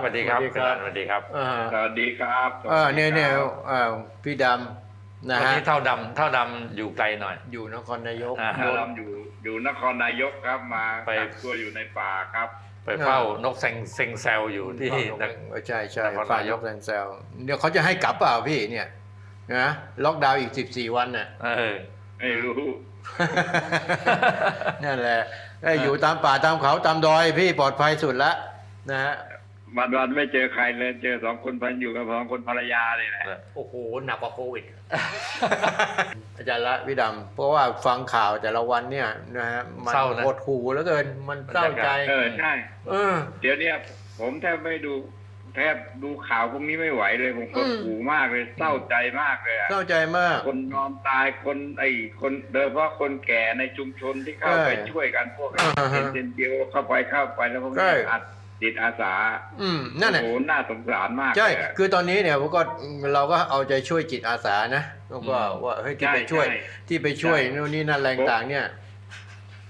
สวัสดีครับสวัสดีครับสวัสดีครับอ่าสวัสดีครับเออเนี่ยเนี่ยเอ่อพี่ดำนะวันฮะนี้เท่าดำเท่าดำอยู่ไกลหน่อย อยู่นครนายกอ่าเราทำอยู่อยู่นครนายกครับมาไปกักตัวอยู่ในป่าครับ ไปเฝ้านกเซ็งเซ็งแซวอยู่ที่เออใช่ใช่นครฝ่ายนายยกกแซงแซวเดี๋ยวเขาจะให้กลับเปล่าพี่เนี่ยนะล็อกดาวน์อีก14วันน่ะเออไม่รู้นั่นแหละได้อยู่ตามป่าตามเขาตามดอยพี่ปลอดภัยสุดละนะฮะ วันวันๆไม่เจอใครเลยเจอสองคนพันอยู่กับสองคนภรรยาเลยแหละโอ้โหหนักกว่าโควิด อาจารย์ละพี่ดำเพราะว่าฟังข่าวแต่ละวันเนี่ยนะฮะมันเศร้านะหดหูแล้วเกินมันเศร้าใจเออใช่เออเดี๋ยวเนี้ยผมแทบไม่ดูแทบดูข่าวพวกนี้ไม่ไหวเลยผมก็อืมหูมากเลยเศร้าใจมากเลยอะเศร้าใจมาก คนนอนตายคนไอ้คนโดยเฉพาะคนแก่ในชุมชนที่เข้าไปเออช่วยกันพวกอ่าฮะเซนเดียวเข้าไปเข้าไปแล้วพวกใช่นี้อัด จิตอาสา อืมนั่นแหละโอ้โหน่าสงสารมากใช่ เลยอะ คือตอนนี้เนี่ยผมก็เราก็เอาใจช่วยจิตอาสานะแล้วก็อืม ว่าเฮ้ยที่ใช่ไปช่วยใช่ที่ไปช่วยใช่ นู่นนี่นั่นแรงต่างเนี่ย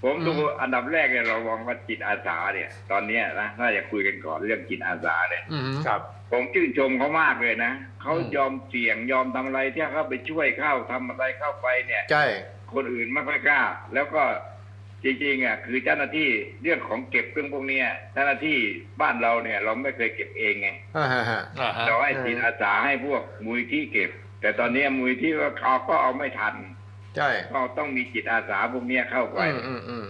ผมดูอืม อันดับแรกเนี่ยเรามองว่าจิตอาสาเนี่ย ตอนเนี้ยนะน่าจะคุยกันก่อนเรื่องจิตอาสาเนี่ยอืม ครับ ผมชื่นชมเขามากเลยนะเขาอืม ยอมเสี่ยงยอมทำอะไรที่เขาไปช่วยเข้าทำอะไรเข้าไปเนี่ย ใช่ คนอื่นไม่ค่อยกล้า แล้วก็ จริงๆอะคือเจ้าหน้าที่เรื่องของเก็บเครื่องพวกเนี้ยเจ้าหน้าที่บ้านเราเนี่ย เราไม่เคยเก็บเองไงอ่าฮะฮะอ่าฮะเราให้เออจิตอาสาให้พวกมูลที่เก็บ แต่ตอนนี้มูลที่ว่าเขาก็เอาไม่ทันใช่ก็ต้องมีจิตอาสาพวกเนี้ยเข้าไป อืมอืมอืม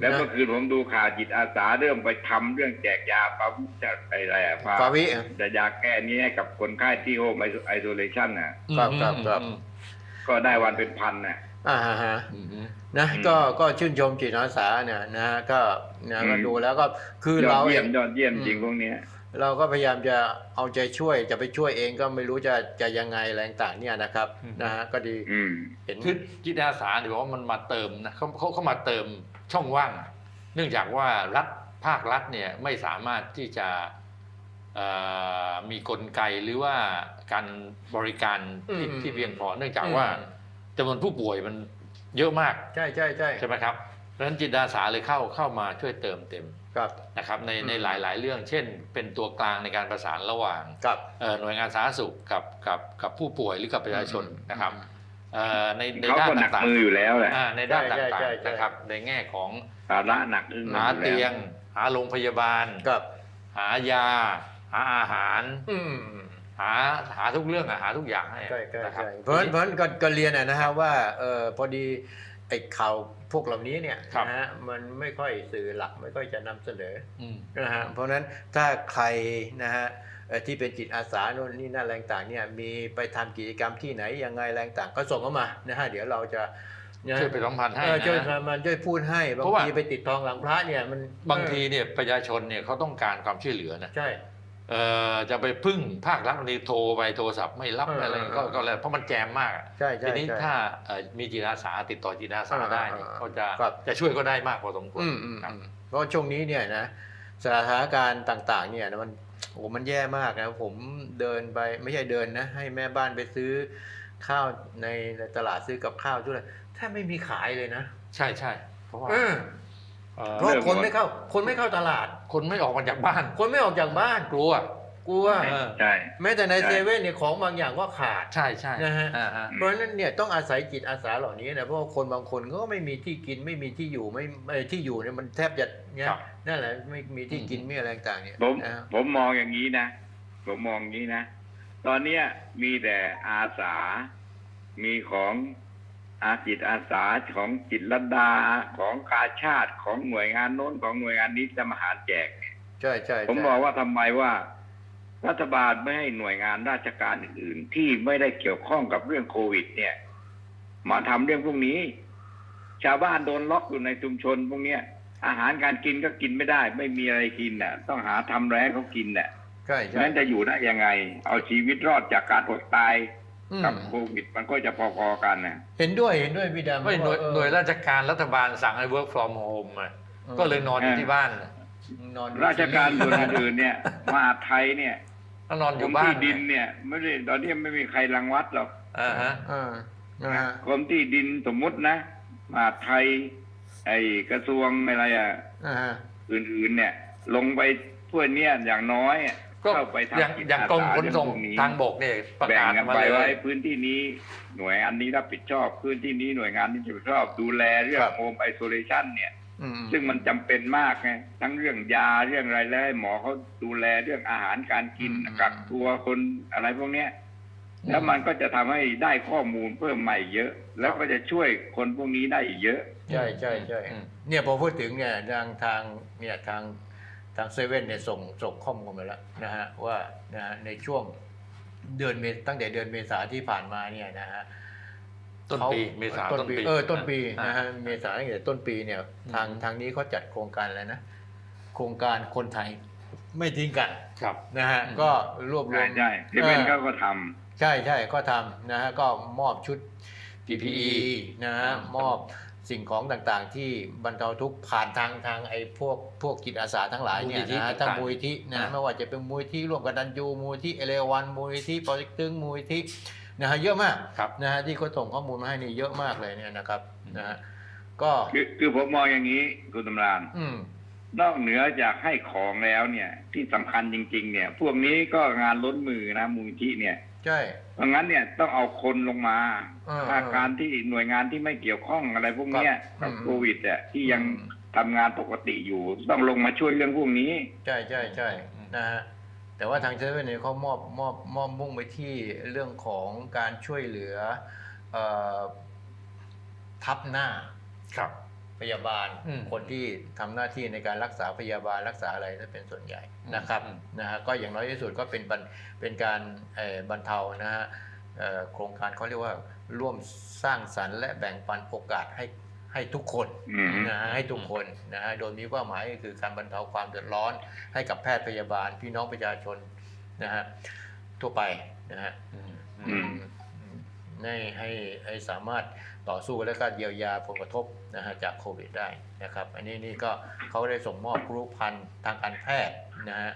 แล้วนะเมื่อคืนผมดูข่าวจิตอาสาเริ่มไปทำเรื่องแจกยาปาวิจะอะไรอะฟาวิอะจะยาแก้นี้ให้กับคนไข้ที่โฮมไอโซเลชันน่ะ ครับครับครับอืมก็ได้วันเป็นพันน่ะ อ่าฮะฮะอืมอืมนะอืมก็ก็ชื่นชมจิตอาสาเนี่ยนะฮะก็นะก็อืม ดูแล้วก็คือยอเราดเอเยี่ยมงยอดเยี่ยมอืมจริงพวกเนี้ย เราก็พยายามจะเอาใจช่วย จะไปช่วยเองก็ไม่รู้จะจะยังไงแรงต่างเนี่ยนะครับนะฮะก็ดีอืม เห็น คือจิตอาสาเนี่ยบอกว่ามันมาเติมนะเขาเขาเขามาเติมช่องว่าง เนื่องจากว่ารัฐภาครัฐเนี่ยไม่สามารถที่จะเอ่อมีกลไกหรือว่าการบริการที่อืมที่เพียงพอ เนื่องจากว่า จำนวนผู้ป่วยมันเยอะมากใช่ใช่ใช่ใช่ไหมครับเพราะฉะนั้นจิตอาสาเลยเข้าเข้ามาช่วยเติมเต็มครับนะครับในในอืมหลาย ๆ เรื่อง เช่น เป็นตัวกลางในการประสานระหว่างครับเอ่อหน่วยงานสาธารณสุขกับกับกับผู้ป่วยหรือกับประชาชนนะครับเอ่อในในเขาด้านก็หนักต่างมืออยู่แล้วแหละๆอ่าในด้านใช่ต่างใช่ๆใช่นะครับ ในแง่ของภาระหนักอึ้งหาเตียง หาโรงพยาบาลครับหายา หาอาหารอืม หาหาทุกเรื่องอะหาทุกอย่างให้ใช่ใช่นะครับใช่เพราะฉะนั้นเพราะฉะนั้นก็ก็เรียนอะนะฮะว่าเออพอดีไอ้ข่าวพวกเหล่านี้เนี่ยครับ นะฮะมันไม่ค่อยสื่อหลักไม่ค่อยจะนำเสนออืม นะฮะเพราะฉะนั้นถ้าใครนะฮะเอ่อที่เป็นจิตอาสาโน่นนี่นั่นแรงต่างเนี่ยมีไปทำกิจกรรมที่ไหนยังไงแรงต่างก็ส่งเข้ามานะฮะเดี๋ยวเราจะนะช่วยไปสัมพันธ์ให้เออช่วยนะ มันช่วยพูดให้บางเพราะว่า ทีไปติดทองหลังพระเนี่ยมันบางทีเนี่ยประชาชนเนี่ยเขาต้องการความช่วยเหลือนะ ใช่เอ่อ จะไปพึ่งภาครัฐบางทีโทรไปโทรศัพท์ไม่รับเอออะไรเออก็ก็แล้วเพราะมันแจมมากอะใช่ใช่ทีนี้ใช่ถ้าเอ่อมีจิตอาสาติดต่อจิตอาสาเออได้เนี่ยเออเขาจะครับจะช่วยก็ได้มากพอสมควรอืมอืมครับอืมเพราะช่วงนี้เนี่ยนะสถานการณ์ต่างๆเนี่ยนะมันโอ้มันแย่มากนะผมเดินไปไม่ใช่เดินนะ ให้แม่บ้านไปซื้อข้าวในในตลาดซื้อกับข้าวทุกอย่างแทบไม่มีขายเลยนะ ใช่ใช่เพราะว่า เออเอ่อเพราะคนไม่เข้า คนไม่เข้าตลาด คนไม่ออกมาจากบ้าน คนไม่ออกจากบ้านกลัว กลัวเออใช่แม้แต่ในใช่เซเว่นเนี่ยของบางอย่างก็ขาด ใช่ใช่นะฮะอ่าฮะ เพราะฉะนั้นเนี่ยต้องอาศัยจิตอาสาเหล่านี้นะเพราะว่าคนบางคนก็ไม่มีที่กินไม่มีที่อยู่ไม่เอ่อที่อยู่เนี่ยมันแทบจะเนี่ยครับนั่นแหละไม่มีที่กินอืมไม่อะไรต่างๆเนี่ยผมนะฮะผมมองอย่างนี้นะผมมองอย่างนี้นะ ตอนเนี้ยมีแต่อาสามีของ อาจิตอาสาของจิตรลดาของกาชาติของหน่วยงานโน้นของหน่วยงานนี้จะมาหารแจกใช่ใช่ผมใช่บอกว่าทำไมว่า รัฐบาลไม่ให้หน่วยงานราชการอื่น ๆ ที่ไม่ได้เกี่ยวข้องกับเรื่องโควิด เนี่ย มาทำเรื่องพวกนี้ ชาวบ้านโดนล็อกอยู่ในชุมชนพวกเนี้ย อาหารการกินก็กินไม่ได้ ไม่มีอะไรกินน่ะ ต้องหาทำแร้เขากินน่ะใช่ใช่นั้นจะอยู่ได้ยังไง เอาชีวิตรอดจากการอดตายอืม กับโควิดมันก็จะพอๆกันน่ะเห็นด้วยเห็นด้วยพี่ดำไม่หน่วยเออหน่วยราชการรัฐบาลสั่งให้ work from home อะอืมก็เลยนอนอยู่ที่บ้าน นอนราชการส่วนอื่นๆเนี่ยมหาดไทยเนี่ยก็นอนอกรยู่มบ้านที่ดินเนี่ย ไม่ได้ตอนนี้ไม่มีใครรังวัดหรอกอ่าฮะอ่านะฮะกรมที่ดินสมมุตินะมหาดไทย ไอ้กระทรวงอะไรอะอ่าฮะอื่นๆเนี่ย ลงไปถ้วยเนี่ยอย่างน้อยอะ ก็เข้าไปอย่างทำกิจอย่างกรมขนส่งอาสาเรื่องพวกนี้ ทางบกเนี่ยประแบ่งกาศกันมาไปเลว่ายพื้นที่นี้หน่วยอันนี้รับผิดชอบ พื้นที่นี้หน่วยงานนี้รับผิดชอบดูแลเรื่องครับ โฮมไอโซเลชันเนี่ย อืม ซึ่งมันจำเป็นมากไงทั้งเรื่องยาเรื่องอะไรแล้วให้หมอเขาดูแลเรื่องอาหารการกินอืมกักตัวคนอะไรพวกเนี้ยแล้วมันก็จะทำให้ได้ข้อมูลเพิ่มใหม่เยอะ แล้วก็จะช่วยคนพวกนี้ได้อีกเยอะ ใช่ใช่ใช่ อืมเนี่ยพอพูดถึงเนี่ยทางทางเนี่ยทาง ทางเซเว่นเนี่ยส่งส่งข้อมูลมาแล้วนะฮะว่านะฮะในช่วงเดือนเมษตั้งแต่เดือนเมษาที่ผ่านมาเนี่ยนะฮะต้นปีขเมษาต้นต้นปีปีเออต้นปีอ่านะฮะเมษาตั้งแต่ต้นปีเนี่ย ทางอืมทางนี้เขาจัดโครงการอะไรนะ โครงการคนไทยไม่ทิ้งกันครับนะฮะอืมก็รวบรวใช่มใช่ที่เป็นออเขาก็ทำใช่ใช่ก็ทำนะฮะก็มอบชุด PPE นะฮะอืมมอบ สิ่งของต่างๆ ที่บรรเทาทุกข์ผ่านทางทางไอ้พวกพวกจิตอาสาทั้งหลายเนี่ยนะฮะทั้งมูลที่นะอ่าไม่ว่าจะเป็นมูลที่ร่วมกันดันยูมูลที่เอเลวันมูลที่ปอเต็กตึงมูลที่นะฮะเยอะมากครับ นะฮะที่เขาส่งข้อมูลมาให้นี่เยอะมากเลยเนี่ยนะครับอืมนะฮะก็คือคือผมมองอย่างนี้คุณตำราน อืม นอกเหนือจากให้ของแล้วเนี่ย ที่สำคัญจริง ๆ เนี่ย พวกนี้ก็งานล้นมือนะมูลที่เนี่ย ใช่เพราะงั้นเนี่ยต้องเอาคนลงมาเออถ้าการที่หน่วยงานที่ไม่เกี่ยวข้องอะไรพวกเนี้ยครักับบอืม โควิดอะที่ยังอืมทำงานปกติอยู่ ต้องลงมาช่วยเรื่องพวกนี้ ใช่ใช่ใช่อืมนะฮะแต่ว่าทางเซเว่นเนี่ยเขามอบมอบมอบมุ่งไปที่เรื่องของการช่วยเหลือเอ่อทับหน้า ครับ พยาบาล อืมคนที่ทำหน้าที่ในการรักษาพยาบาลรักษาอะไรนั่นเป็นส่วนใหญ่นะครับอืม นะฮะก็อย่างน้อยที่สุดก็เป็นบรรเป็นการเอ่อบรรเทานะฮะเอ่อโครงการเขาเรียกว่าร่วมสร้างสรรค์และแบ่งปันโอกาสให้ให้ทุกคนอืม นะฮะให้ทุกคนนะฮะโดยมีเป้าหมายก็คือการบรรเทาความเดือดร้อน ให้กับแพทย์พยาบาลพี่น้องประชาชนนะฮะทั่วไปนะฮะ อืม อืม ให้ให้ให้สามารถ ต่อสู้และก็เยียวยาผลกระทบนะฮะจากโควิดได้นะครับอันนี้นี่ก็เขาได้ส่งมอบกรุ๊ปพันธุ์ทางการแพทย์นะฮะ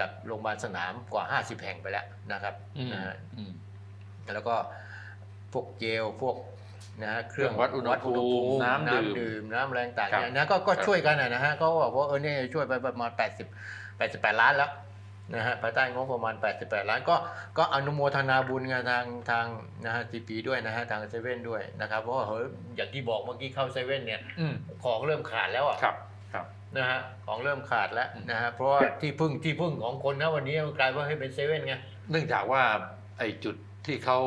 กับโรงพยาบาลสนามกว่า 50 แห่งไปแล้วนะครับอืมนะฮะอืมแล้วก็พวกเจลพวกนะฮะเครื่องเครื่องวัดอุณหภูมิน้ำดื่มดื่มน้ำแรงต่างครับเนี่ยนะก็ก็ครับช่วยกันนะนะฮะเขาบอกว่าเออเนี่ยช่วยไปประมาณ 80 88 ล้านแล้ว นะฮะภายใต้งบประมาณ 88 ล้านก็ก็อนุโมทนาบุญกันทางทางนะฮะทีปีด้วยนะฮะทางเซเว่นด้วยนะครับเพราะว่าเฮ้ยอย่างที่บอกเมื่อกี้เข้าเซเว่นเนี่ยอืมของเริ่มขาดแล้วอะ ครับครับ นะฮะของเริ่มขาดแล้วอืมนะฮะเพราะว่าที่พึ่งที่พึ่งของคนนะวันนี้มันกลายว่าให้เป็นเซเว่นไง เนื่องจากว่าไอ้จุดที่เขา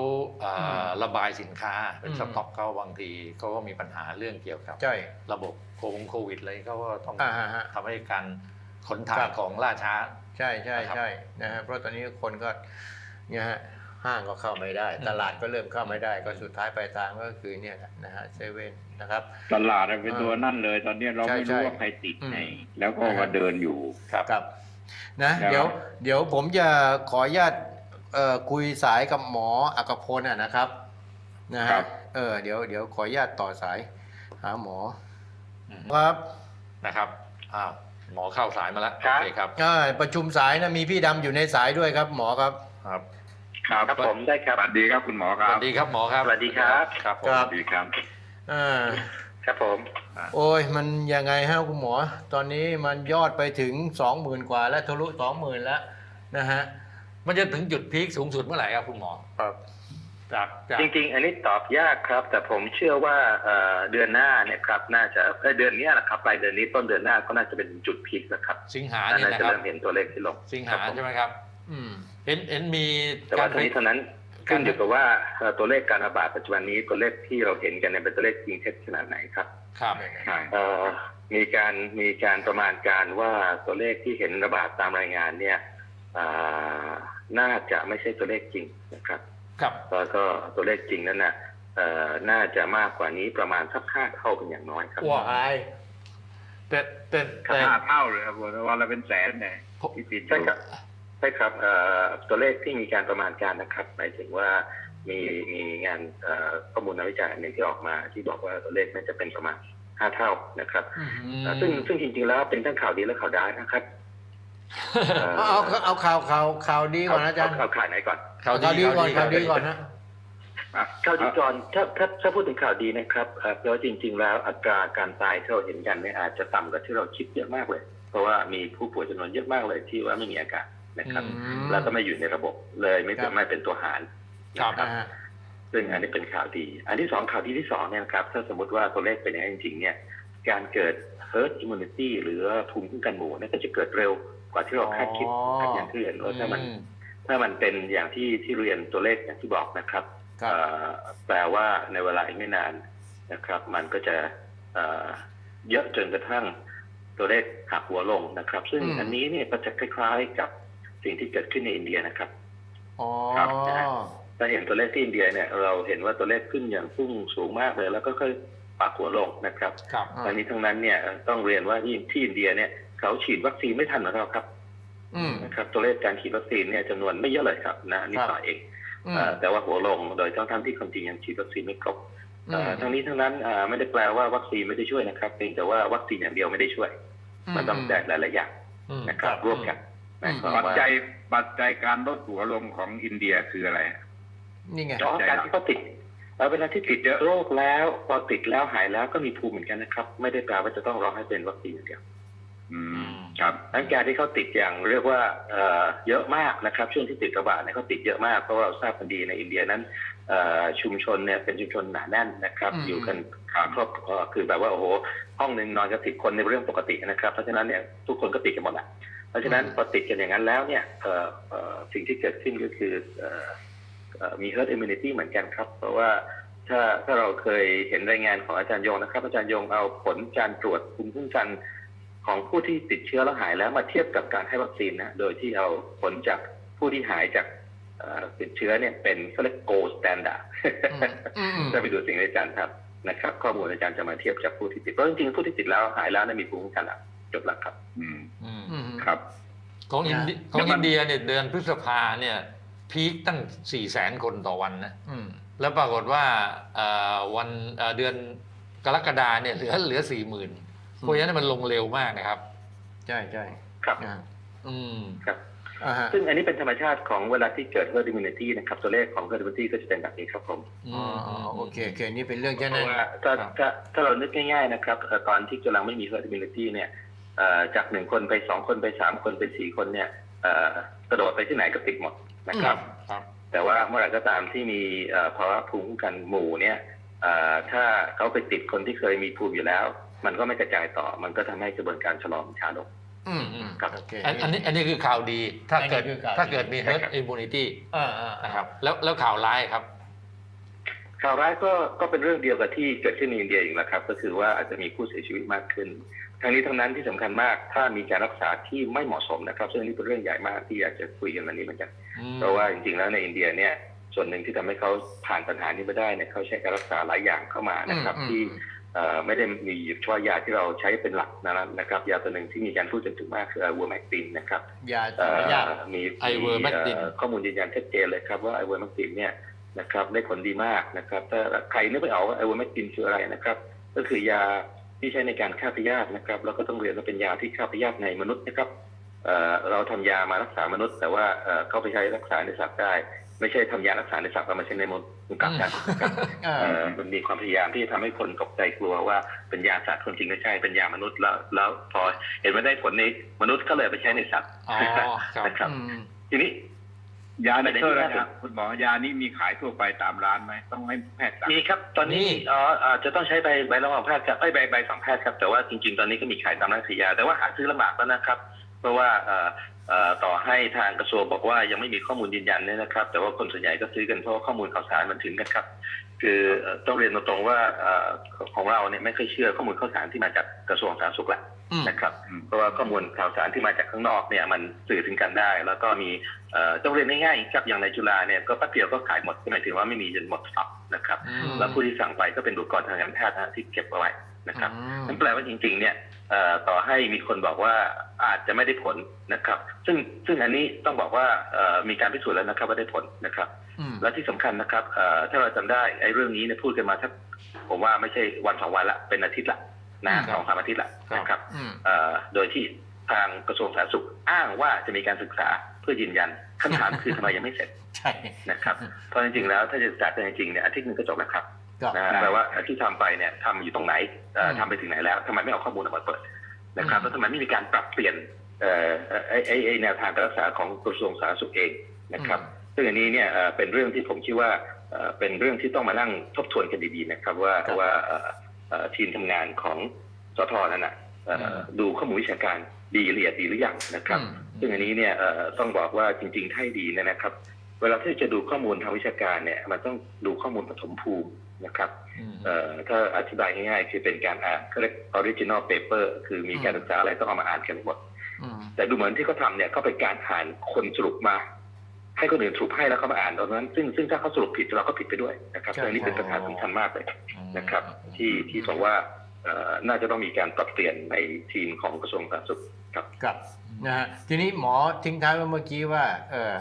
อ่าอืมระบายสินค้าเป็นอืม สต็อกเขาบางทีเขาก็มีปัญหาเรื่องเกี่ยวกับ ใช่ระบบโควงโควิดอะไรเขาก็ต้องอ่าฮะฮะ ทำให้การขนถ่าครัยบ ของล่าช้า ใช่ใช่นะครับใช่นะฮะเพราะตอนนี้คนก็เนี่ยฮะห้างก็เข้าไม่ได้อืมตลาดก็เริ่มเข้าไม่ได้ ก็สุดท้ายปลายทางก็คือเนี่ยแหละนะฮะเซเว่นนะครับ ตลาดเป็นตัวนั่นเลย ตอนนี้เราใช่ไม่รู้ใช่ว่าใครติดอืมไหนแล้วก็มาเดินอยู่ครับกับนะครับเดี๋ยวเดี๋ยวผมจะขออนุญาตเอ่อคุยสายกับหมออักพลน่ะนะครับนะครัฮะบเออเดี๋ยวเดี๋ยวขออนุญาตต่อสายหาหมออืมครับนะครับอ้าว หมอเข้าสายมาแล้วครัโอบเคครับอ่าประชุมสายนะมีพี่ดำอยู่ในสายด้วยครับ หมอครับ ครับครับครับผมได้ครับสวัสดีครับคุณหมอคสรัวับสดีครับหมอครับสวัสดีครับ ครับผมครัสบวัสดีครับ อ่าครับผมโอ้ยมันยังไงฮะคุณหมอ ตอนนี้มันยอดไปถึงสองหมื่นกว่า แล้วทะลุสองหมื่นแล้วนะฮะมันจะถึงจุดพีคสูงสุดเมื่อไหร่ครับคุณหมอ ครับ จากจากจริงๆ อันนี้ตอบยากครับ แต่ผมเชื่อว่าเอ่อเดือนหน้าเนี่ยครับน่าจะเอ้ยเดือนเนี้ยนะครับปลายเดือนนี้ต้นเดือนหน้าก็น่าจะเป็นจุดพีคแล้วครับ สิงหาเนี่ยน่านะจะครับเริ่มเห็นตัวเลขที่ลงสิงครัหาบผมใช่ไหมครับ อืมเห็นเห็นมีแต่ว่าทั้งนี้เท่านั้นขึ้นอยู่กับว่าเอ่อตัวเลขการระบาดปัจจุบันนี้ตัวเลขที่เราเห็นกันเนี่ยเป็นตัวเลขจริงเท็จขนาดไหนครับครับใช่เอ่อมีการมีการประมาณการว่าตัวเลขที่เห็นระบาดตามรายงานเนี่ยอ่าน่าจะไม่ใช่ตัวเลขจริงนะครับ ครับแล้วก็ตัวเลขจริงนั้นน่ะเอ่อน่าจะมากกว่านี้ประมาณสักห้าเท่าเป็นอย่างน้อยครับว้ายแต่แต่แต่ห้าเท่าเลยครับวันละเป็นแสนเนี่ยที่ติดอใช่ยู่ครับใช่ครับเอ่อตัวเลขที่มีการประมาณการนะครับ หมายถึงว่ามีมีงานเอ่อข้อมูลนักวิจัยอันหนึ่งที่ออกมา ที่บอกว่าตัวเลขน่าจะเป็นประมาณห้าเท่านะครับอืมอืมเอ่อซึ่งซึ่งจริงๆแล้วเป็นทั้งข่าวดีและข่าวร้ายนะครับ เอาเอาเอาข่าวข่าวข่าวดีก่อนนะอาจารย์เข่าวข่าวไหนก่อนข่าวข่าวดีดีก่อนข่าวดีดีก่อนนะอะข่าวดีก่อนถ้าถ้าถ้าพูดถึงข่าวดีนะครับเอ่อแปลว่าจริง ๆ แล้วอัตราการตายที่เราเห็นกันเนี่ยอาจจะต่ำกว่าที่เราคิดเยอะมากเลย เพราะว่ามีผู้ป่วยจำนวนเยอะมากเลยที่ว่าไม่มีอาการนะครับอืมแล้วก็ไม่อยู่ในระบบเลยไม่ครัเป็นบไม่เป็นตัวหารครับนะอ่าฮะซึ่งอันนี้เป็นข่าวดี อันที่สองข่าวดีที่สองเนี่ยนะครับ ถ้าสมมติว่าตัวเลขเป็นอย่างนั้นจริงๆเนี่ย การเกิด herd immunity หรือว่าภูมิคุ้มกันหมู่เนี่ยก็จะเกิดเร็วก ว่าที่เราคาดคิดอ๋อนะครับอย่างที่เรียนว่าถ้ามันอืมถ้ามันเป็นอย่างที่ที่เรียนตัวเลขอย่างที่บอกนะครับครับเอ่อแปลว่าในเวลาอีกไม่นานนะครับ มันก็จะเอ่อเยอะจนกระทั่งตัวเลขหักหัวลงนะครับ ซึ่งอืมอันนี้เนี่ยก็จะคล้ายๆกับสิ่งที่เกิดขึ้นในอินเดียนะครับอ๋อครับนะฮะถ้าเห็นตัวเลขที่อินเดียเนี่ยเราเห็นว่าตัวเลขขึ้นอย่างพุ่งสูงมากเลย แล้วก็ค่อยปรับหัวลงนะครับครับอ่าทั้งนี้ทั้งนั้นเนี่ยต้องเรียนว่าที่ที่อินเดียเนี่ย เขาฉีดวัคซีนไม่ทันเหมือนเราครับอืมนะครับ ตัวเลขการฉีดวัคซีนเนี่ยจำนวนไม่เยอะเลยครับ นะนิดหน่อยเองอืมเอ่อแต่ว่าหัวลงโดยทั้งทั้งที่ความจริงยังฉีดวัคซีนไม่ครบอืเอ่อมทั้งนี้ทั้งนั้นอ่าไม่ได้แปลว่าวัคซีนไม่ได้ช่วยนะครับเพียงแต่ว่าวัคซีนอย่างเดียวไม่ได้ช่วย มันต้องแตกหลายๆอย่างอืมนะครับร่วมกันหมายความปัจว่าจัยปัจจัยการลดหัวลงของอินเดียคืออะไรนี่ไงอ๋อการที่เขาติดเอ่อเวลาที่ติดโรคแล้วพอติดแล้วหายแล้วก็มีภูมิเหมือนกันนะครับ ไม่ได้แปลว่าจะต้องรอให้เป็นวัคซีนอย่างเดียวอืม ครับทั้งการที่เขาติดอย่างเรียกว่าเอ่อเยอะมากนะครับ ช่วงที่ติดระบาดเนี่ยเขาติดเยอะมากเพราะว่าเราทราบกันดีในอินเดียนั้นเอ่อชุมชนเนี่ยเป็นชุมชนหนาแน่นนะครับอืมอยู่กันครอบครัวคือแบบว่าโอ้โหห้องหนึ่งนอนกันสิบคนในเรื่องปกตินะครับ เพราะฉะนั้นเนี่ยทุกคนก็ติดกันหมดแหละเพราะฉะนั้นพอติดกันอย่างนั้นแล้วเนี่ยเอ่อเอ่อสิ่งที่เกิดขึ้นก็คือเอ่อเอ่อมี herd immunity เหมือนกันครับ เพราะว่าถ้าถ้าเราเคยเห็นรายงานของอาจารย์ยงนะครับ อาจารย์ยงเอาผลการตรวจภูมิคุ้มกัน ของผู้ที่ติดเชื้อแล้วหายแล้วมาเทียบกับการให้วัคซีนนะโดยที่เอาผลจากผู้ที่หายจากเอ่อติดเชื้อเนี่ยเป็นเขาเรียก gold standard อืมอืมจะไปดูสิ่งที่อาจารย์ทำนะครับ ข้อมูลอาจารย์จะมาเทียบจากผู้ที่ติดเพราะจริงๆผู้ที่ติดแล้วหายแล้วเนะมีภูมิคุ้มกันแล้วจบแล้วครับอืมอืมอืมครับ ของอินเดียนะของอินเดียเนี่ยเดือนพฤษภาเนี่ย พีคตั้ง4ี่แสนคนต่อวันนะอืมแล้วปรากฏว่าเอ่อวันเอ่อเดือนกรกฎาเนี่ยเหลือเหลือสี่หมื่น เพราะฉะนั้นมันลงเร็วมากนะครับ ใช่ใช่ครับอ่าอืมครับอ่าฮะซึ่งอันนี้เป็นธรรมชาติของเวลาที่เกิด herd immunity นะครับตัวเลขของ herd immunity ก็จะเป็นแบบนี้ครับผมอ๋ออ๋อโอเคโอเคนี่เป็นเรื่องเพแค่นั้ราะนว่าถ้าครับถ้าถ้าเรานึกง่ายๆนะครับเอ่อตอนที่กำลังไม่มี herd immunity เนี่ยเอ่อจากหนึ่งคนไปสองคนไปสามคนไปสี่คนเนี่ยเอ่อกระโดดไปที่ไหนก็ติดหมดนะครับครับแต่ว่าเมื่อไหร่ก็ตามที่มีเอ่อภาวะภูมิคุ้มกันหมู่เนี่ยเอ่อถ้าเขาไปติดคนที่เคยมีภูมิอยู่แล้ว มันก็ไม่กระจายต่อ มันก็ทำให้กระบวนการชะลอมันช้าลงอืมอืมครับโอเคอันอันนี้อันนี้คือข่าวดี ถ้าเกิดอันนี้คือข่าวดีถ้าเกิดมี herd immunity อ่าอ่านะครับ แล้วแล้วข่าวร้ายครับ ข่าวร้ายก็ก็เป็นเรื่องเดียวกับที่เกิดขึ้นในอินเดียอีกแล้วครับ ก็คือว่าอาจจะมีผู้เสียชีวิตมากขึ้น ทั้งนี้ทั้งนั้นที่สำคัญมาก ถ้ามีการรักษาที่ไม่เหมาะสมนะครับ ซึ่งนี่เป็นเรื่องใหญ่มากที่อยากจะคุยกันวันนี้เหมือนกัน เพราะว่าจริงๆแล้วในอินเดียเนี่ย ส่วนหนึ่งที่ทำให้เขาผ่านปัญหานี้มาได้เนี่ยเขาใช้การรักษาหลายอย่างเข้ามานะครับอืมที่เอ่อ ไม่ได้มีเฉพาะยาที่เราใช้เป็นหลักนะครับ ยาตัวหนึ่งที่มีการพูดกันถึงมากคือวัวแมกตินนะครับยาเอ่อยามี Ivermectin เอ่อข้อมูลยืนยันชัดเจนเลยครับว่าไอเวอร์แมกตินเนี่ยนะครับได้ผลดีมากนะครับถ้าใครนึกไม่ออกว่าไอเวอร์แมกตินคืออะไรนะครับ ก็คือยาที่ใช้ในการฆ่าพยาธินะครับ แล้วก็ต้องเรียนว่าเป็นยาที่ฆ่าพยาธิในมนุษย์นะครับ เอ่อเราทำยามารักษามนุษย์ แต่ว่าเอ่อเข้าไปใช้รักษาในสัตว์ได้ ไม่ใช่ทำยารักษาในสัตว์เอามาใช้ในมนุษย์กลับกันนะครับอ่าเอ่อมันมีความพยายามที่จะทำให้คนตกใจกลัวว่าเป็นยาสัตว์คนจริงไม่ใช่เป็นยามนุษย์แล้ว แล้วพอเห็นว่าได้ผลในมนุษย์ก็เลยเอาไปใช้ในสัตว์อ๋อครับนะครับอืมทีนี้ยาในประเด็นเคที่รื่องน่าสนนะคุณหมอยานี้มีขายทั่วไปตามร้านไหมต้องให้แพทย์สั่งมีครับ ตอนนี้นี่อ๋ออาจจะต้องใช้ใบใบรับรองแพทย์ครับไอ้ยใบใบสั่งแพทย์ครับแต่ว่าจริง ๆ ตอนนี้ก็มีขายตามร้านขายยาแต่ว่าหาซื้อลำบากแล้วนะครับ เพราะว่าเอ่อเอ่อต่อให้ทางกระทรวงบอกว่ายังไม่มีข้อมูลยืนยันเนี่ยนะครับ แต่ว่าคนส่วนใหญ่ก็ซื้อกันเพราะว่าข้อมูลข่าวสารมันถึงกันครับ คือเอ่อต้องเรียนตรงๆว่าเอ่อของเราเนี่ยไม่เคอยเชื่อข้อมูลข่าวสารที่มาจากกระทรวงสาธารณสุขแหละอืมนะครับอืมเพราะว่าข้อมูลข่าวสารที่มาจากข้างนอกเนี่ยมันสื่อถึงกันได้ แล้วก็มีเอ่อต้องเรียนง่ายๆครับอย่างในจุฬาเนี่ยก็แป๊บเดียวก็ขายหมดหมายถึงว่าไม่มีจนหมดสต็อกนะครับอืมแล้วผู้ที่สั่งไปก็เป็นบุคลากรทางการแพทย์นะที่เก็บเอาไว้นะครับอืมนั่นแปลว่าจริงๆเนี่ยเอ่อ ต่อให้มีคนบอกว่าอาจจะไม่ได้ผลนะครับ ซึ่งซึ่งอันนี้ต้องบอกว่าเอ่อมีการพิสูจน์แล้วนะครับว่าได้ผลนะครับอืมและที่สำคัญนะครับเอ่อถ้าเราจำได้ไอ้เรื่องนี้เนี่ยพูดกันมาสักผมว่าไม่ใช่วันสองวันละเป็นอาทิตย์ละนะอืมสองสามอาทิตย์ละนะครับอืมเอ่อโดยที่ทางกระทรวงสาธารณสุขอ้างว่าจะมีการศึกษาเพื่อยืนยันคำถามคือทำไมยังไม่เสร็จใช่นะครับเพราะจริงๆแล้วถ้าจะศึกษากันจริงๆเนี่ยอาทิตย์หนึงก็จบแล้วครับก็นะฮะ แปลว่าที่ทำไปเนี่ยทำอยู่ตรงไหนเอ่ออมทำไปถึงไหนแล้วทำไมไม่เอาข้อมูลออกมาเปิดนะครับอืมแล้วทำไมไม่มีการปรับเปลี่ยนเอ่อไอ้ไอ้ไอ้แนวทางการรักษาของกระทรวงสาธารณสุขเองนะครับซึ่งอันนี้เนี่ยเอ่อเป็นเรื่องที่ผมคิดว่าเอ่อเป็นเรื่องที่ต้องมานั่งทบทวนกันดีๆนะครับ ว่าครับว่าเอ่อเอ่อทีมทำงานของสทนั้นนะเอ่ออมดูข้อมูลวิชาการดีละเอียดดีหรือยังนะครับอืมซึ่งอันนี้เนี่ยเอ่อต้องบอกว่าจริงๆถ้าให้ดีเนยนะครับ เวลาที่จะดูข้อมูลทางวิชาการเนี่ยมันต้องดูข้อมูลปฐมภูมิ นะครับอืมเอ่อถ้าอธิบายง่ายๆคือเป็นการอ่านเขาเรียก original paper คือมีการศึกษาอะไรต้องเอามาอ่านกันหมดอืมแต่ดูเหมือนที่เขาทำเนี่ยก็เป็นการอ่านคนสรุปมา ให้คนอื่นสรุปให้แล้วเขามาอ่านตอนนั้น ซึ่งซึ่งถ้าเขาสรุปผิดเราก็ผิดไปด้วยนะครับครับเรื่องนี้เป็นปัญหาสำคัญมากเลยนะครับ ที่ที่บอกว่าเอ่อน่าจะต้องมีการปรับเปลี่ยนในทีมของกระทรวงสาธารณสุขครับครับนะฮะทีนี้หมอทิ้งท้ายไว้เมื่อกี้ว่าเออ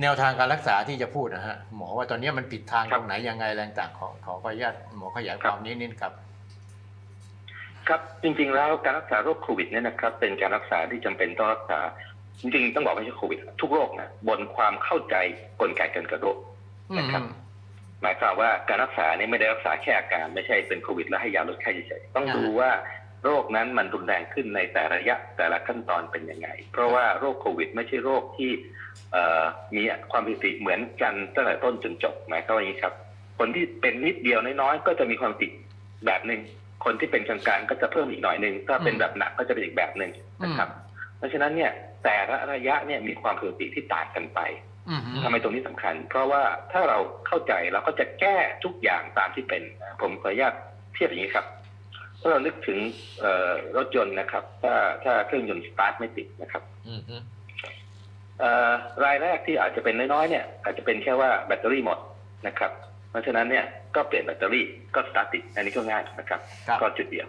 แนวทางการรักษาที่จะพูดนะฮะหมอว่าตอนนี้มันผิดทางครัตบรงไหนยังไงแรงต่างขอขอขออนุญาตหมอขยายความนิดนิดครับ ครับจริงๆแล้วการรักษาโรคโควิดเนี่ยนะครับ เป็นการรักษาที่จำเป็นต้องรักษา จริงๆ ต้องบอกไม่ใช่โควิด ทุกโรคนะบนความเข้าใจกลไกการเกิดโรคอืมนะครับหมายความว่าการรักษาเนี่ยไม่ได้รักษาแค่อาการไม่ใช่เป็นโควิดแล้วให้ยาลดไข้เฉยๆต้องอ่าดูว่า โรคนั้นมันรุนแรงขึ้นในแต่ละระยะแต่ละขั้นตอนเป็นยังไง เพราะว่าโรคโควิด ไม่ใช่โรคที่เอ่อมีความผิดปกติเหมือนกันตั้งแต่ต้นจนจบหมายความว่าอย่างนี้ครับ คนที่เป็นนิดเดียวน้อยๆก็จะมีความผิดแบบหนึ่งคนที่เป็นกลางๆก็จะเพิ่มอีกหน่อยหนึ่งถ้าเป็นอืมแบบหนักก็จะเป็นอีกแบบหนึ่งนะครับ เพราะฉะนั้นเนี่ยแต่ละระยะเนี่ยมีความผิดปกติที่ต่างกันไปอืมทำไมตรงนี้สำคัญ เพราะว่าถ้าเราเข้าใจเราก็จะแก้ทุกอย่างตามที่เป็น ผมขออนุญาตเทียบอย่างนี้ครับ ถ้าเรานึกถึงเอ่อรถยนต์นะครับ ถ้าถ้าเครื่องยนต์สตาร์ทไม่ติดนะครับอืมอืมเอ่อรายแรกที่อาจจะเป็นน้อยๆเนี่ย อาจจะเป็นแค่ว่าแบตเตอรี่หมดนะครับ เพราะฉะนั้นเนี่ยก็เปลี่ยนแบตเตอรี่ก็สตาร์ทติดอันนี้ก็ง่ายนะครับครับก็จุดเดียว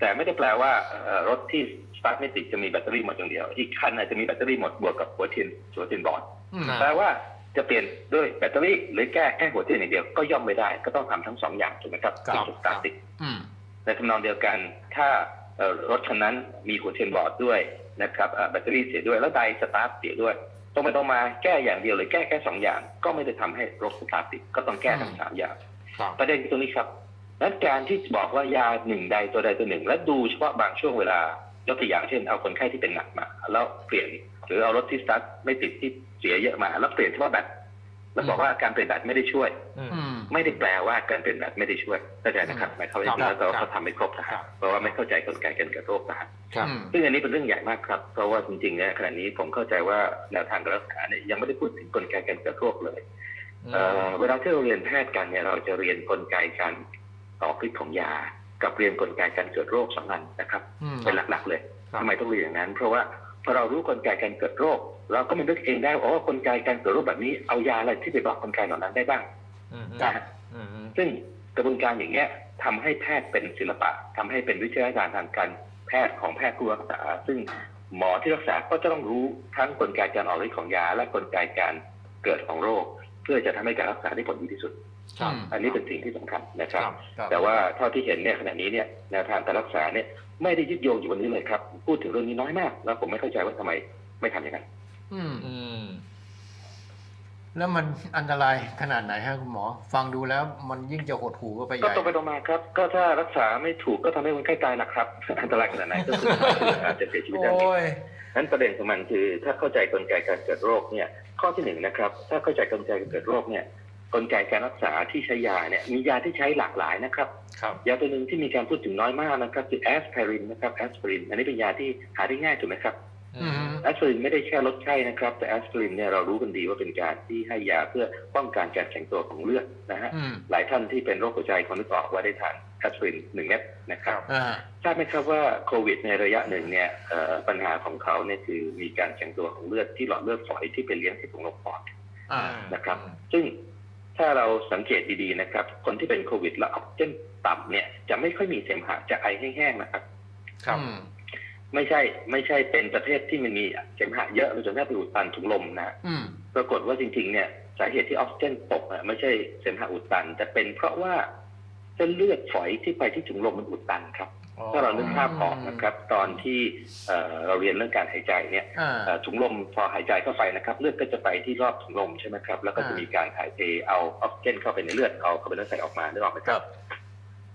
แต่ไม่ได้แปลว่าเอ่อรถที่สตาร์ทไม่ติดจะมีแบตเตอรี่หมดอย่างเดียว อีกคันอาจจะมีแบตเตอรี่หมดบวกกับหัวเทียนหัวเทียนบอร์ดอืมแปลว่าจะเปลี่ยนด้วยแบตเตอรี่หรือแก้แค่หัวเทียนอย่างเดียวก็ย่อมไม่ได้ก็ต้องทำทั้งสองอย่างถูกไหมครับครับถึงจะสตาร์ทติดอืม ในทำนองเดียวกัน ถ้าเอ่อรถคันนั้นมีหัวเทียนบอร์ดด้วยนะครับเอ่อแบตเตอรี่เสียด้วยแล้วไดสตาร์ทเสียด้วยตรงไปตรงมาแก้อย่างเดียวหรือแก้แค่สองอย่าง ก็ไม่ได้ทำให้รถสตาร์ทติดก็ต้องแก้ทั้งสามอย่างครับประเด็นคือตรงนี้ครับนั้นการที่บอกว่ายาหนึ่งใดตัวใดตัวหนึ่ง และดูเฉพาะบางช่วงเวลายกตัวอย่างเช่นเอาคนไข้ที่เป็นหนักมา แล้วเปลี่ยนหรือเอารถที่สตาร์ทไม่ติดที่เสียเยอะมา แล้วเปลี่ยนเฉพาะแบตแล้วบอกว่าการเปลี่ยนแบตไม่ได้ช่วยอืมอืม ไม่ได้แปลว่าการเปลี่ยนแบตไม่ได้ช่วยเข้าใจนะครับหมายความว่าจริงๆแล้วครับเขาทำไม่ครบนะคครัรับบเพราะว่าไม่เข้าใจกลไกการเกิดโรคนะฮะครับอืมซึ่งอันนี้เป็นเรื่องใหญ่มากครับ เพราะว่าจริงๆเนี่ยขณะนี้ผมเข้าใจว่าแนวทางการรักษาเนี่ยยังไม่ได้พูดถึงกลไกการเกิดโรคเลยเอ่อเวลาที่เราเรียนแพทย์กันเนี่ยเราจะเรียนกลไกการต่อฤทธิ์ของยา กับเรียนกลไกการเกิดโรคสองอันนะครับอืมเป็นหลักๆเลยครับทำไมต้องเรียนอย่างนั้น เพราะว่าพอเรารู้กลไกการเกิดโรค เราก็มานึกเองได้ว่าอ๋อกลไกการเกิดโรคแบบนี้เอายาอะไรที่ไปบล็อกกลไกเหล่านั้นได้บ้าง อืมนะฮะอืมอืมซึ่งกระบวนการอย่างเงี้ยทำให้แพทย์เป็นศิลปะทำให้เป็นวิทยาการทางการแพทย์ของแพทย์ผู้รักษา ซึ่งหมอที่รักษาก็จะต้องรู้ทั้งกลไกการออกฤทธิ์ของยา และกลไกการเกิดของโรค เพื่อจะทำให้การรักษาได้ผลดีที่สุดครับอันนี้เป็นสิ่งที่สำคัญนะครับครับครับ แต่ว่าเท่าที่เห็นเนี่ยขณะนี้เนี่ยแนวทางการรักษาเนี่ยไม่ได้ยึดโยงอยู่วันนี้เลยครับ พูดถึงเรื่องนี้น้อยมาก แล้วผมไม่เข้าใจว่าทำไมไม่ทำอย่างนั้นอืมอืม แล้วมันอันตรายขนาดไหนฮะคุณหมอ ฟังดูแล้วมันยิ่งจะหดหูก็ไปใหก็ญ่ตรงไปตรงมาครับ ก็ถ้ารักษาไม่ถูกก็ทำให้คนไข้ตายนะครับ อันตรายขนาดไหนก็คืออาจจะเสียชีวิตได้โอ้ยนั้นประเด็นของมันคือ ถ้าเข้าใจกลไกการเกิดโรคเนี่ยข้อที่หนึ่งนะครับ ถ้าเข้าใจกลไกการเกิดโรคเนี่ยกลไกการรักษาที่ใช้ยาเนี่ยมียาที่ใช้หลากหลายนะครับครับยาตัวหนึ่งที่มีการพูดถึงน้อยมากนะครับคือแอสไพรินนะครับแอสไพรินอันนี้เป็นยาที่หาได้ง่ายถูกไหมครับอืม แอสไพรินไม่ได้แค่ลดไข้นะครับ แต่แอสไพรินเนี่ยเรารู้กันดีว่าเป็นการที่ให้ยาเพื่อป้องกันการแข็งตัวของเลือดนะฮะอืมหลายท่านที่เป็นโรคหัวใจคงนึกออกว่าได้ทานแอสไพรินหนึ่งเม็ดนะครับอ่าทราบไหมครับว่าโควิดในระยะหนึ่งเนี่ยเอ่อปัญหาของเขาเนี่ยคือมีการแข็งตัวของเลือดที่หลอดเลือดฝอยที่ไปเลี้ยงที่ถุงลมปอดอ่านะครับ ซึ่งถ้าเราสังเกตดีๆนะครับ คนที่เป็นโควิดแล้วออกซิเจนต่ำเนี่ยจะไม่ค่อยมีเสมหะจะไอแห้งๆนะครับ ครับอืม ไม่ใช่ไม่ใช่เป็นประเทศที่มันมีเสมหะเยอะจนแทบไปอุดตันถุงลมนะอืมปรากฏว่าจริง ๆ เนี่ยสาเหตุที่ออกซิเจนตกอะไม่ใช่เสมหะอุดตัน แต่เป็นเพราะว่าเส้นเลือดฝอยที่ไปที่ถุงลมมันอุดตันครับถ้าเรานึกภาพออกนะครับ ตอนที่เอ่อเราเรียนเรื่องการหายใจเนี่ยอ่าเอ่อถุงลมพอหายใจเข้าไปนะครับ เลือดก็จะไปที่รอบถุงลมใช่ไหมครับ แล้วก็จะอ่ามีมีการถ่ายเทเอาออกซิเจนเข้าไปในเลือดเอาคาร์บอนไดออกไซด์ออกมานึกออกไหมคครัรับบ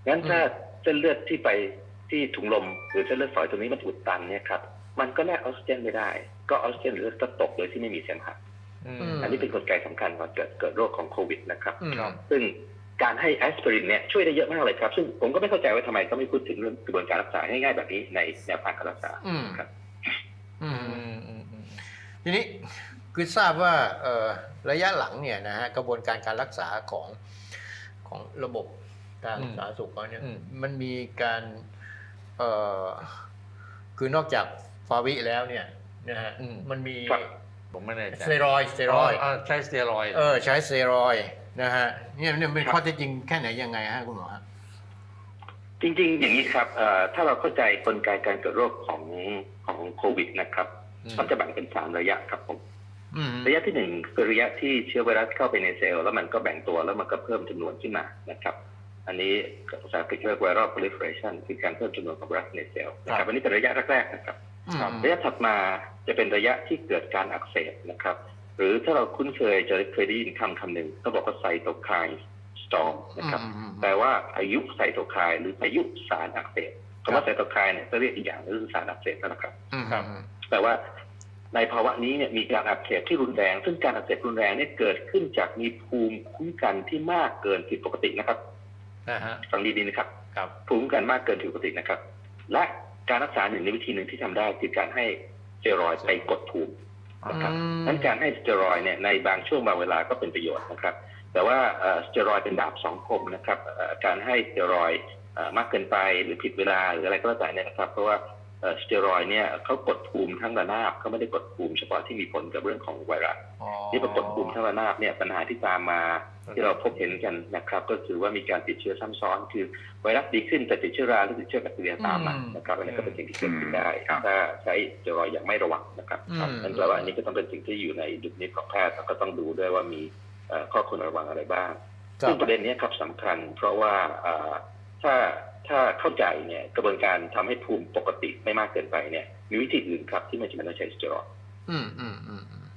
งั้นถ้าเส้นเลือดที่ไป ที่ถุงลมหรือเส้นเลือดฝอยตรงนี้มันอุดตันเนี่ยครับมันก็แลกออกซิเจนไม่ได้ ก็ออกซิเจนหรือก็ตกโดยที่ไม่มีเสมหะอืมอืมอันนี้เป็นกลไกสำคัญก่อนเกิดเกิดโรคของโควิดนะครับอืมครับ ซึ่งการให้แอสไพรินเนี่ยช่วยได้เยอะมากเลยครับ ซึ่งผมก็ไม่เข้าใจว่าทำไมต้องไม่พูดถึงเรื่องกระบวนการรักษาง่ายๆแบบนี้ในแนวทางการรักษาอืมครับอืมอืมอืมอืมทีนี้คือทราบว่าเอ่อระยะหลังเนี่ยนะฮะกระบวนการการรักษาของของระบบการสาธารณสุขเขาเนี่ยอืมมันมีการ เอ่อคือนอกจากฟาวิแล้วเนี่ยนะฮะอืม มันมีครับ ผมไม่แน่ใจสเตียรอยด์สเตียรอยด์อ๋อใช้สเตียรอยด์เออใช้สเตียรอยด์นะฮะเนี่ยเนี่ยเป็นข้อเท็จจริงแค่ไหนยังไงฮะคุณหมอฮะจริงๆ อย่างนี้ครับเอ่อถ้าเราเข้าใจกลไกการเกิดโรคของของโควิดนะครับอืมมันจะแบ่งเป็นสามระยะครับผม อืมระยะที่หนึ่งคือระยะที่เชื้อไวรัสเข้าไปในเซลล์แล้วมันก็แบ่งตัวแล้วมันก็เพิ่มจำนวนขึ้นมานะครับ อันนี้ภาษาอังกฤษเรียก viral proliferation คือการเพิ่มจำนวนของไวรัสในเซลล์นะครับอันนี้เป็นระยะแรกๆนะครับอืมระยะถัดมาจะเป็นระยะที่เกิดการอักเสบนะครับ หรือถ้าเราคุ้นเคยจะเคยได้ยินคำคำหนึ่งเขาบอกว่าไซโตไคน์สตอมนะครับอืมอืมแปลว่าพายุไซโตไคน์หรือพายุสารอักเสบคำว่าไซโตไคน์เนี่ยจะเรียกอีกอย่างหนึงคือสารอักเสบนั่นแหละครับอืมครับแปลว่าในภาวะนี้เนี่ยมีการอักเสบที่รุนแรง ซึ่งการอักเสบรุนแรงเนี่ยเกิดขึ้นจากมีภูมิคุ้มกันที่มากเกินผิดปกตินะครับนะฮะ ฟังดีๆนะครับครับภูมิคุ้มกันมากเกินผิดปกตินะครับ และการรักษาหนึ่งในวิธีหนึ่งที่ทำได้คือการให้สเตียรอยด์ไปกดภูมินะครับอืมนั้นการให้สเตียรอยด์เนี่ยในบางช่วงบางเวลาก็เป็นประโยชน์นะครับ แต่ว่าเอ่อสเตียรอยด์เป็นดาบสองคมนะครับเอ่อการให้สเตียรอยด์เอ่อมากเกินไปหรือผิดเวลาหรืออะไรก็แล้วแต่เนี่ยนะครับ เพราะว่าเอ่อ สเตียรอยด์เนี่ยเขากดภูมิทั้งระนาบเขาไม่ได้กดภูมิเฉพาะที่มีผลกับเรื่องของไวรัสอ๋อที่ปรากฏภูมิทั้งระนาบเนี่ยปัญหาที่ตามมาที่เราพบเห็นกันนะครับ ก็คือว่ามีการติดเชื้อซ้ำซ้อน คือไวรัสดีขึ้นแต่ติดเชื้อราหรือติดเชื้อแบคทีเรียตามมานะครับอันนี้ก็เป็นสิ่งที่เกิดขึ้นได้ครับถ้าใช้สเตียรอยด์อย่างไม่ระวังนะครับอืมนั่นแปลว่าอันนี้ก็ต้องเป็นสิ่งที่อยู่ในดุลพินิจของแพทย์แล้วก็ต้องดูด้วยว่ามีเอ่อข้อควรระวังอะไรบ้างครัซึ่บงประเด็นเนี้ยครับสำคัญ เพราะว่าเอ่อถ้า ถ้าเข้าใจเนี่ยกระบวนการทำให้ภูมิปกติไม่มากเกินไปเนี่ย มีวิธีอื่นครับที่ไม่จำเป็นต้องใช้สเตียรอยด์อืมอืมอืมอืม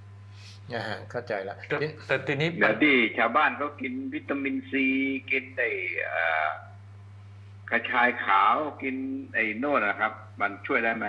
นะฮะเข้าใจแล้วแต่แต่ทีนี้เดี๋ยวที่ชาวบ้านเขากินวิตามินซีกินไอ้เอ่อกระชายขาวกินไอ้โน่นนะครับ มันช่วยได้ไหม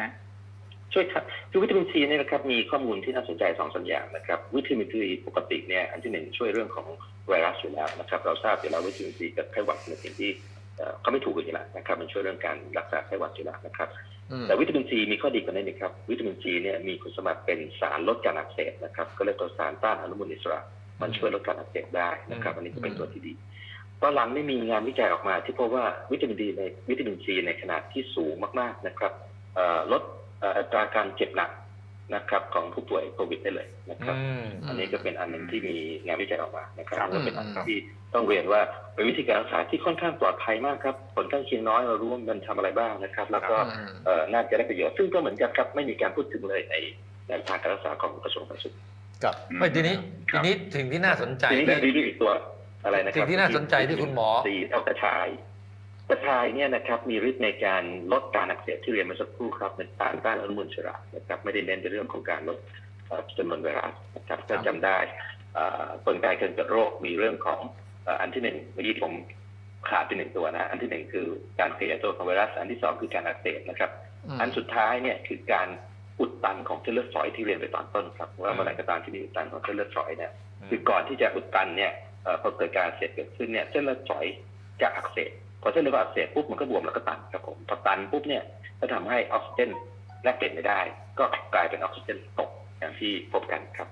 ช่วยครับคือวิตามินซีเนี่ยนะครับมีข้อมูลที่น่าสนใจสองสามอย่างนะครับ วิตามินซีปกติเนี่ยอันที่หนึ่งช่วยเรื่องของไวรัสอยู่แล้วนะครับ เราทราบอยู่แล้ววิตามินซีกับไข้หวัดเป็นสิ่งที่ เอ่อเขาไม่ถูกกันอยู่แล้วนะครับมันช่วยเรื่องการรักษาไข้หวัดอยู่แล้วนะครับอืมแต่วิตามินซีมีข้อดีกว่านั้นนะครับ วิตามินซีเนี่ยมีคุณสมบัติเป็นสารลดการอักเสบนะครับก็เรียกว่าสารต้านอนุมูลอิสระมันช่วยลดการอักเสบได้นะครับ อันนี้ก็เป็นตัวที่ดีตอนหลังไม่มีงานวิจัยออกมา ที่พบว่าวิตามินดีในวิตามินซีในขนาดที่สูงมากๆนะครับเอ่อลดเอ่ออัตราการเจ็บหนัก นะครับของผู้ป่วยโควิดได้เลยนะครับอืมอันนี้ก็เป็นอันหนึ่งที่มีงานวิจัยออกมานะครับครับและเป็นอันที่ต้องเรียนว่าเป็นวิธีการรักษาที่ค่อนข้างปลอดภัยมากครับผลข้างเคียงน้อยเรารู้ว่ามันทำอะไรบ้างนะครับ แล้วก็อืมเอ่อน่าจะได้ประโยชน์ซึ่งก็เหมือนกันครับไม่มีการพูดถึงเลยในแนวทางการรักษาของกระทรวงสาธารณสุขกับไม่ทีนี้ครัทีบนี้สิ่งที่น่าสนใจทีนี้ที่เรื่องนี้อีกตัวอะไรนะคสิ่รับงที่น่าสนใจที่คุณหมอสีเท่ากระชาย กระชายเนี่ยนะครับมีฤทธิ์ในการลดการอักเสบที่เรียนเมื่อสักครู่ครับเป็นสารต้านอนุมูลอิสระนะครับไม่ได้เน้นในเรื่องของการลดเอ่อจำนวนไวรัสนะครับถ้าจำได้เอ่อกลไกการเกิดโรคมีเรื่องของเอ่ออันที่หนึ่งเมื่อกี้ผมขาดไปหนึ่งตัวนะอันที่หนึ่งคือการขยายตัวของไวรัสอันที่สองคือการอักเสบนะครับมอันสุดท้ายเนี่ยคือการอุดตันของเส้นเลือดฝอยที่เรียนไปตอนต้นครับว่าเมื่อไหร่ก็ตามที่มีอุดตันของเส้นเลือดฝอยเนี่ยคือก่อนที่จะอุดตันเนี่ยเอ่อพอเกิดการอักเสบเกิดขึ้นเนี่ยเส้นเลือดฝอยจะอักเสบ พอเส้นเลือดฝอยอักเสบปุ๊บมันก็บวมแล้วก็ตันครับผมพอตันปุ๊บเนี่ยก็ทำให้ออกซิเจนแลกเปลี่ยนไม่ได้ ก็กลายเป็นออกซิเจนตกอย่างที่พบกันครับ